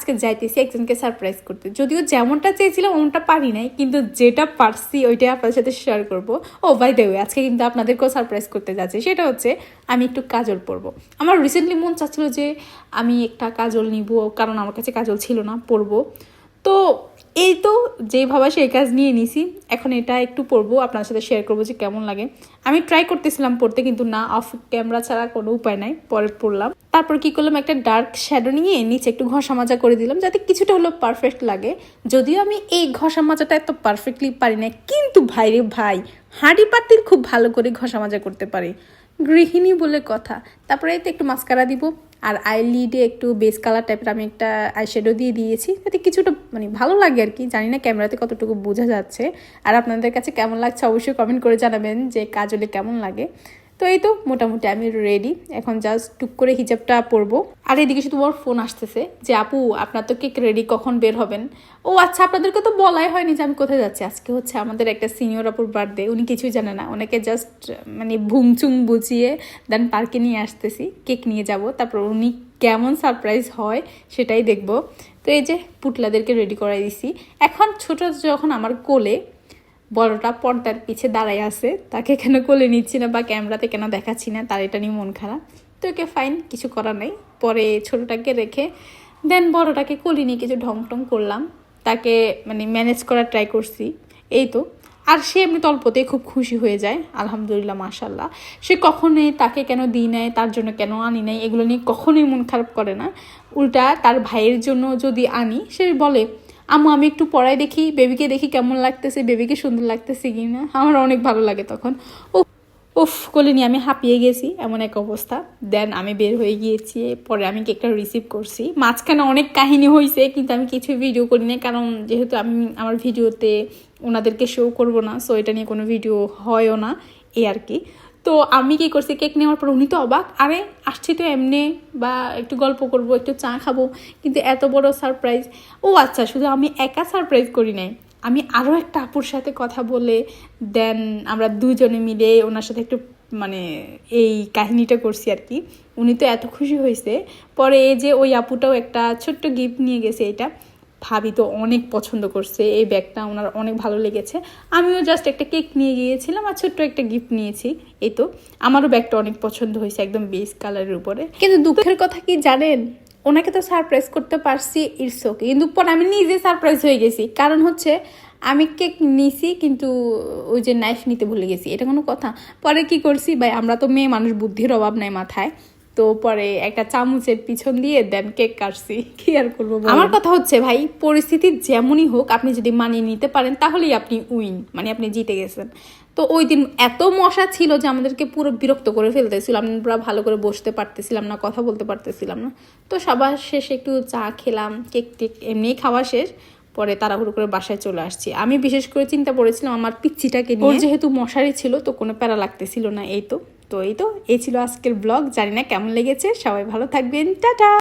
আজকে যাইতেছি একজনকে সারপ্রাইজ করতে। যদিও যেমনটা চেয়েছিলাম ওমনটা পারি নাই, কিন্তু যেটা পারছি ওইটাই আপনাদের সাথে শেয়ার করব। ও বাই দেবে আজকে কিন্তু আপনাদেরকেও সারপ্রাইজ করতে যাচ্ছি। সেটা হচ্ছে, আমি একটু কাজল পরব। আমার রিসেন্টলি মন চাচ্ছিল যে আমি একটা কাজল নিব, কারণ আমার কাছে কাজল ছিল না, পরবো। তো এই তো যেই ভাবা সেই কাজ নিয়ে নিছি। এখন এটা একটু পড়ব আপনার সাথে শেয়ার করব যে কেমন লাগে। আমি ট্রাই করতেছিলাম পড়তে, কিন্তু না অফ ক্যামেরা ছাড়া কোনো উপায় নাই পরে পড়লাম। তারপর কি করলাম, একটা ডার্ক শ্যাডো নিয়ে নিচে একটু ঘষা মাজা করে দিলাম, যাতে কিছুটা হলেও পারফেক্ট লাগে। যদিও আমি এই ঘষা মাজাটা এত পারফেক্টলি পারি না কিন্তু ভাইরে ভাই হাঁড়ি পাতির খুব ভালো করে ঘষা মাজা করতে পারি। গৃহিণী বলে কথা। তারপরে এতে একটু মাস্কারা দিব। আর আই লিডে একটু বেস কালার টাইপের আমি একটা শেডো দিয়ে দিয়েছি। তাতে কিছুটা মানে ভালো লাগে আর কি। জানি না ক্যামেরাতে কতটুকু বোঝা যাচ্ছে। আর আপনাদের কাছে কেমন লাগছে অবশ্যই কমেন্ট করে জানাবেন যে কাজলে কেমন লাগে। তো এই তো মোটামুটি আমি রেডি এখন জাস্ট টুক করে হিজাবটা পরবো। আর এদিকে শুধু ওর ফোন আসতেছে যে, আপু, আপনার তো কেক রেডি কখন বের হবেন? ও আচ্ছা আপনাদেরকে তো বলাই হয়নি যে আমি কোথায় যাচ্ছি। আজকে হচ্ছে আমাদের একটা সিনিয়র আপুর বার্থডে উনি কিছুই জানে না। ওনাকে জাস্ট মানে ভুংচুং বুঝিয়ে দেন পার্কে নিয়ে আসতেছি কেক নিয়ে যাব। তারপর উনি কেমন সারপ্রাইজ হয় সেটাই দেখব। তো এই যে পুটলাদেরকে রেডি করাই দিছি। এখন ছোট যখন আমার কোলে বড়টা পর্দার পিছে দাঁড়ায় আছে। তাকে কেন কোলে নিচ্ছি না বা ক্যামেরাতে কেন দেখাচ্ছি না? তার এটা নিয়ে মন খারাপ। তো ওকে ফাইন কিছু করার নেই। পরে ছোটোটাকে রেখে দেন বড়টাকে কোলে নিয়ে কিছু ঢং টং করলাম। তাকে মানে ম্যানেজ করার ট্রাই করছি। এই তো। আর সে এমনি তল্পতেই খুব খুশি হয়ে যায়। আলহামদুলিল্লাহ মাশাল্লাহ সে কখনোই তাকে কেন দিই নেয় তার জন্য কেন আনি নাই, এগুলো নিয়ে কখনোই মন খারাপ করে না। উল্টা তার ভাইয়ের জন্য যদি আনি, সে বলে আম্মু, আমি একটু পড়াই দেখি, বেবিকে দেখি কেমন লাগতেছে, বেবিকে সুন্দর লাগতেছে কি না আমার অনেক ভালো লাগে তখন। ও উফ কোলে নিয়ে আমি হাঁপিয়ে গেছি এমন এক অবস্থা। দেন আমি বের হয়ে গিয়েছি, পরে আমি কেকটা রিসিভ করছি। মাঝখানে অনেক কাহিনী হয়েছে কিন্তু আমি কিছু ভিডিও করি না কারণ যেহেতু আমি আমার ভিডিওতে ওনাদেরকে শো করব না সো এটা নিয়ে কোনো ভিডিও হয়ও না, এই আর কি। তো আমি কি করছি? কেক নেওয়ার পর উনি তো অবাক। আরে, আসছি তো এমনি বা একটু গল্প করব, একটু চা খাব। কিন্তু এত বড় সারপ্রাইজ ও আচ্ছা শুধু আমি একা সারপ্রাইজ করি নাই। আমি আরও একটা আপুর সাথে কথা বলে দেন আমরা দুজনে মিলে ওনার সাথে একটু মানে এই কাহিনীটা করছি আর কি। উনি তো এত খুশি হয়েছে পরে এই যে ওই আপুটাও একটা ছোট্ট গিফট নিয়ে গেছে এটা। ভাবি তো অনেক পছন্দ করছে, এই ব্যাগটা ওনার অনেক ভালো লেগেছে। আমিও জাস্ট একটা কেক নিয়ে গিয়েছিলাম আর ছোট্ট একটা গিফট নিয়েছি, এই তো। আমারও ব্যাগটা অনেক পছন্দ হয়েছে একদম বেস কালারের উপরে। কিন্তু দুঃখের কথা কি জানেন? ওনাকে তো সারপ্রাইজ করতে পারছি ইটস ওকে কিন্তু পর আমি নিজে সারপ্রাইজ হয়ে গেছি। কারণ হচ্ছে, আমি কেক নিছি কিন্তু ওই যে নাইফ নিতে ভুলে গেছি, এটা কোনো কথা। পরে কি করছি, ভাই, আমরা তো মেয়ে মানুষ, বুদ্ধির অভাব নাই মাথায়। তো পরে একটা চামচের পিছন দিয়ে দেন কেক কাটছি। কি আর করব আমার কথা হচ্ছে, ভাই, পরিস্থিতি যেমনই হোক, আপনি যদি মানিয়ে নিতে পারেন, তাহলেই আপনি উইন মানে আপনি জিতে গেছেন। তো ওই দিন এত মশা ছিল যে আমাদেরকে পুরো বিরক্ত করে ফেলতেছিল, আমরা ভালো করে বসতে পারতেছিলাম না, কথা বলতে পারতেছিলাম না। তো সবার শেষে একটু চা খেলাম, কেক টেক এমনিই খাওয়া শেষ। পরে তাড়াহুড়ো করে বাসায় চলে আসছি। আমি বিশেষ করে চিন্তা করেছিলাম আমার পিচ্ছিটাকে নিয়ে। যেহেতু মশারি ছিল, তো কোনো প্যারা লাগতেছিল না, এই তো। তো এই তো, এই ছিল আজকের ব্লগ জানি না কেমন লেগেছে, সবাই ভালো থাকবেন, টাটা!